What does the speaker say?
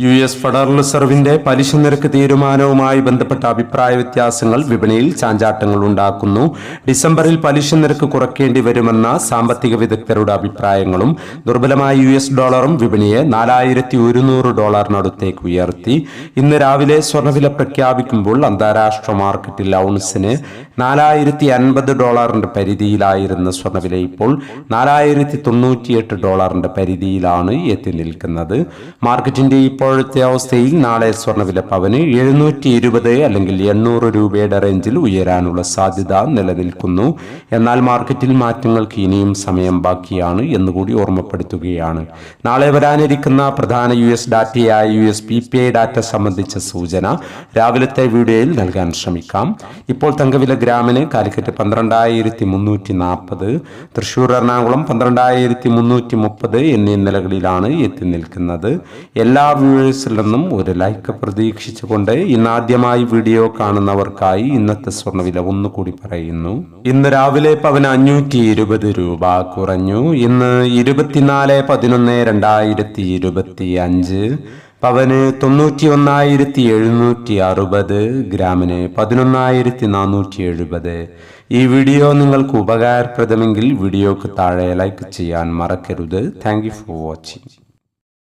U S federal റിസർവിന്റെ പലിശ നിരക്ക് തീരുമാനവുമായി ബന്ധപ്പെട്ട അഭിപ്രായ വ്യത്യാസങ്ങൾ വിപണിയിൽ ചാഞ്ചാട്ടങ്ങൾ ഉണ്ടാക്കുന്നു. ഡിസംബറിൽ പലിശ നിരക്ക് കുറയ്ക്കേണ്ടി വരുമെന്ന സാമ്പത്തിക വിദഗ്ധരുടെ അഭിപ്രായങ്ങളും ദുർബലമായ യു എസ് ഡോളറും വിപണിയെ നാലായിരത്തി ഒരുന്നൂറ് ഡോളറിനടുത്തേക്ക് ഉയർത്തി. ഇന്ന് രാവിലെ സ്വർണവില പ്രഖ്യാപിക്കുമ്പോൾ അന്താരാഷ്ട്ര മാർക്കറ്റിൽ ഔൺസിന് നാലായിരത്തി അൻപത് ഡോളറിന്റെ പരിധിയിലായിരുന്ന സ്വർണവില ഇപ്പോൾ നാലായിരത്തി തൊണ്ണൂറ്റിയെട്ട് ഡോളറിന്റെ പരിധിയിലാണ് എത്തി നിൽക്കുന്നത്. മാർക്കറ്റിന്റെ ഇപ്പോഴത്തെ അവസ്ഥയിൽ നാളെ സ്വർണവില പവന് എഴുന്നൂറ്റി ഇരുപത് അല്ലെങ്കിൽ എണ്ണൂറ് രൂപയുടെ റേഞ്ചിൽ ഉയരാനുള്ള സാധ്യത നിലനിൽക്കുന്നു. എന്നാൽ മാർക്കറ്റിൽ മാറ്റങ്ങൾക്ക് ഇനിയും സമയം ബാക്കിയാണ് എന്നുകൂടി ഓർമ്മപ്പെടുത്തുകയാണ്. നാളെ വരാനിരിക്കുന്ന പ്രധാന U S ഡാറ്റയായ U S P P I data സംബന്ധിച്ച സൂചന രാവിലത്തെ വീഡിയോയിൽ നൽകാൻ ശ്രമിക്കാം. ഇപ്പോൾ തങ്കവില ഗ്രാമിന് കാലിക്കറ്റ് പന്ത്രണ്ടായിരത്തി മുന്നൂറ്റി നാൽപ്പത് തൃശൂർ എറണാകുളം പന്ത്രണ്ടായിരത്തി മുന്നൂറ്റി മുപ്പത് എന്നീ നിലകളിലാണ് എത്തി നിൽക്കുന്നത്. എല്ലാ വ്യൂവേഴ്സിൽ നിന്നും ഒരു ലൈക്ക് പ്രതീക്ഷിച്ചുകൊണ്ട് ഇന്നാദ്യമായി വീഡിയോ കാണുന്നവർക്കായി ഇന്നത്തെ സ്വർണവില ഒന്നുകൂടി പറയുന്നു. ഇന്ന് രാവിലെ പവന് അഞ്ഞൂറ്റി ഇരുപത് രൂപ കുറഞ്ഞു. ഇന്ന് ഇരുപത്തിനാല് പതിനൊന്ന് രണ്ടായിരത്തി ഇരുപത്തി അഞ്ച് പവന് തൊണ്ണൂറ്റി ഒന്നായിരത്തി എഴുന്നൂറ്റി അറുപത് ഗ്രാമിന് പതിനൊന്നായിരത്തി നാനൂറ്റി എഴുപത് ഈ വീഡിയോ നിങ്ങൾക്ക് ഉപകാരപ്രദമെങ്കിൽ വീഡിയോക്ക് താഴെ ലൈക്ക് ചെയ്യാൻ മറക്കരുത്. Thank for watching.